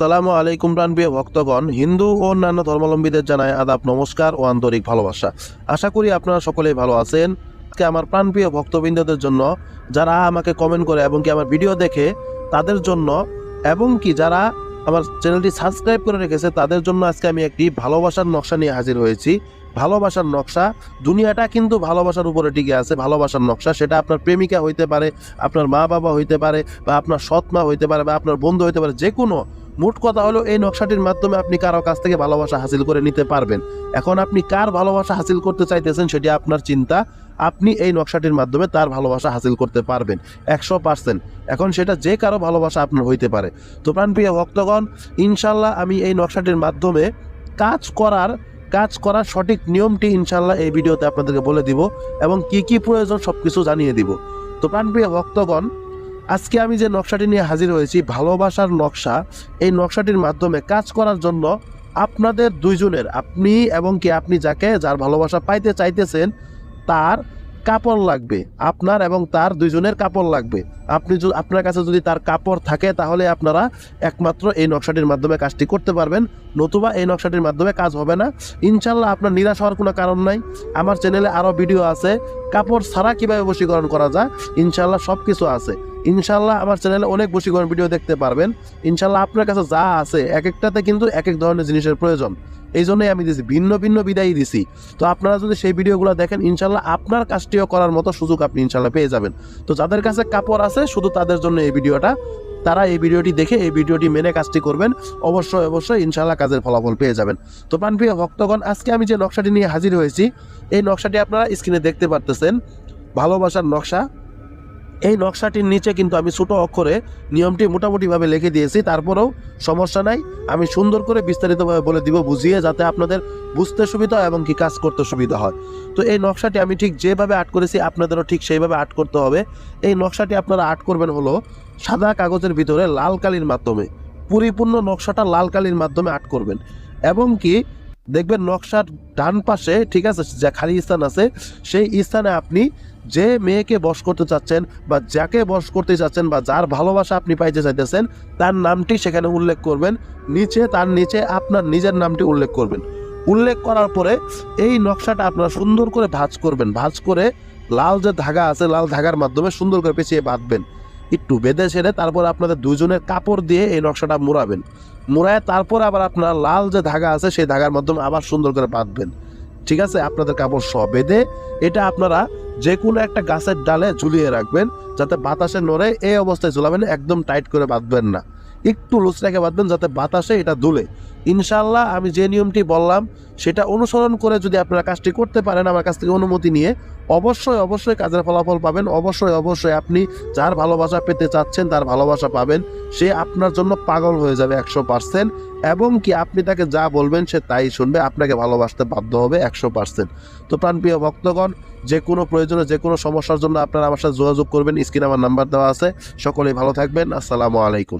সালামু আলাইকুম প্রাণপ্রিয় ভক্তগণ, হিন্দু ও অন্যান্য ধর্মাবলম্বীদের জানায় আদাব, নমস্কার ও আন্তরিক ভালোবাসা। আশা করি আপনারা সকলেই ভালো আছেন। আজকে আমার প্রাণপ্রিয় ভক্তবৃন্দদের জন্য যারা আমাকে কমেন্ট করে এবং কি আমার ভিডিও দেখে, তাদের জন্য এবং কি যারা আমার চ্যানেলটি সাবস্ক্রাইব করে রেখেছে, তাদের জন্য আজকে আমি একটি ভালোবাসার নকশা নিয়ে হাজির হয়েছি। ভালোবাসার নকশা, দুনিয়াটা কিন্তু ভালোবাসার উপরে টিকে আছে, ভালোবাসার নকশা। সেটা আপনার প্রেমিকা হইতে পারে, আপনার মা বাবা হইতে পারে, বা আপনার সৎ মা হইতে পারে, বা আপনার বন্ধু হইতে পারে যে কোনো মোট কথা হলো এই নকশাটির মাধ্যমে আপনি কারও কাছ থেকে ভালোবাসা হাসিল করে নিতে পারবেন। এখন আপনি কার ভালোবাসা হাসিল করতে চাইতেছেন সেটি আপনার চিন্তা। আপনি এই নকশাটির মাধ্যমে তার ভালোবাসা হাসিল করতে পারবেন একশো পার্সেন্ট। এখন সেটা যে কারও ভালোবাসা আপনার হইতে পারে। তো প্রাণপ্রিয় ভক্তগণ, ইনশাল্লাহ আমি এই নকশাটির মাধ্যমে কাজ করার কাজ করার সঠিক নিয়মটি ইনশাল্লাহ এই ভিডিওতে আপনাদেরকে বলে দিব এবং কি কি প্রয়োজন সব কিছু জানিয়ে দিব। তো প্রাণপ্রিয় ভক্তগণ আজকে আমি যে নকশাটি নিয়ে হাজির হয়েছি, ভালোবাসার নকশা, এই নকশাটির মাধ্যমে কাজ করার জন্য আপনাদের দুইজনের, আপনি এবং কি আপনি যাকে যার ভালোবাসা পাইতে চাইতেছেন, তার কাপড় লাগবে। আপনার এবং তার দুইজনের কাপড় লাগবে। আপনি আপনার কাছে যদি তার কাপড় থাকে, তাহলে আপনারা একমাত্র এই নকশাটির মাধ্যমে কাজটি করতে পারবেন। নতুবা এই নকশাটির মাধ্যমে কাজ হবে না। ইনশাল্লাহ আপনার নিরাশ হওয়ার কোনো কারণ নাই। আমার চ্যানেলে আরও ভিডিও আছে। কাপড় ছাড়া কীভাবে বশীকরণ করা যায়? ইনশাল্লাহ সব কিছু আছে। ইনশাল্লাহ আমার চ্যানেলে অনেক বেশি বশীকরণ ভিডিও দেখতে পারবেন। ইনশাল্লাহ আপনার কাছে যা আছে এক একটাতে কিন্তু এক এক ধরনের জিনিসের প্রয়োজন। এই জন্যই আমি দিছি, ভিন্ন ভিন্ন বিদায়ী দিছি। তো আপনারা যদি সেই ভিডিওগুলো দেখেন, ইনশাল্লাহ আপনার কাজটিও করার মতো সুযোগ আপনি ইনশাল্লাহ পেয়ে যাবেন। তো যাদের কাছে কাপড় আছে, শুধু তাদের জন্য এই ভিডিওটা। তারা এই ভিডিওটি দেখে এই ভিডিওটি মেনে কাজটি করবেন। অবশ্যই অবশ্যই ইনশাল্লাহ কাজের ফলাফল পেয়ে যাবেন। তো প্রাণপ্রিয় ভক্তগণ, আজকে আমি যে নকশাটি নিয়ে হাজির হয়েছি, এই নকশাটি আপনারা স্ক্রিনে দেখতে পারতেছেন। ভালোবাসার নকশা। এই নকশাটির নিচে কিন্তু আমি ছোটো অক্ষরে নিয়মটি মোটামুটিভাবে লিখে দিয়েছি, তারপরেও সমস্যা নাই। আমি সুন্দর করে বিস্তারিতভাবে বলে দিব, বুঝিয়ে যাতে আপনাদের বুঝতে সুবিধা এবং কি কাজ করতে সুবিধা হয়। তো এই নকশাটি আমি ঠিক যেভাবে আর্ট করেছি, আপনাদেরও ঠিক সেইভাবে আর্ট করতে হবে। এই নকশাটি আপনারা আর্ট করবেন হলো সাদা কাগজের ভিতরে লাল কালির মাধ্যমে। পরিপূর্ণ নকশাটা লাল কালির মাধ্যমে আর্ট করবেন। এবং কি দেখবেন নকশার ডান পাশে, ঠিক আছে, যা খালি স্থান আছে, সেই স্থানে আপনি যে মেয়েকে বশ করতে চাচ্ছেন বা যাকে বশ করতে চাচ্ছেন বা যার ভালোবাসা আপনি পাইতে চাইতেছেন, তার নামটি সেখানে উল্লেখ করবেন। নিচে, তার নিচে আপনার নিজের নামটি উল্লেখ করবেন। উল্লেখ করার পরে এই নকশাটা আপনারা সুন্দর করে ভাঁজ করবেন। ভাঁজ করে লাল যে ধাগা আছে, লাল ধাগার মাধ্যমে সুন্দর করে পেঁচিয়ে বাঁধবেন। একটু বেঁধে ছেড়ে তারপর আপনাদের দুজনের কাপড় দিয়ে এই নকশাটা মোড়াবেন। মোড়ায় তারপর আবার আপনার লাল যে ধাগা আছে, সেই ধাগার মাধ্যমে আবার সুন্দর করে বাঁধবেন। ঠিক আছে? আপনাদের কাপড় সব বেঁধে এটা আপনারা যে কোনো একটা গাছের ডালে ঝুলিয়ে রাখবেন, যাতে বাতাসে নড়ে এই অবস্থায় ঝুলাবেন, একদম টাইট করে বাঁধবেন না। একটু রেখে বাঁধবেন যাতে বাতাসে এটা দুলে। ইনশাল্লাহ আমি যে নিয়মটি বললাম, সেটা অনুসরণ করে যদি আপনারা কাজটি করতে পারেন আমার কাছ থেকে অনুমতি নিয়ে, অবশ্যই অবশ্যই কাজের ফলাফল পাবেন। অবশ্যই অবশ্যই আপনি যার ভালোবাসা পেতে চাচ্ছেন তার ভালোবাসা পাবেন। সে আপনার জন্য পাগল হয়ে যাবে একশো পার্সেন্ট এবং কি আপনি তাকে যা বলবেন সে তাই শুনবে, আপনাকে ভালোবাসতে বাধ্য হবে একশো পার্সেন্ট তো প্রাণপ্রিয় ভক্তগণ, যে কোনো প্রয়োজনে, যে কোনো সমস্যার জন্য আপনারা আমার সাথে যোগাযোগ করবেন। স্ক্রিনে আমার নাম্বার দেওয়া আছে। সকলেই ভালো থাকবেন। আসসালামু আলাইকুম।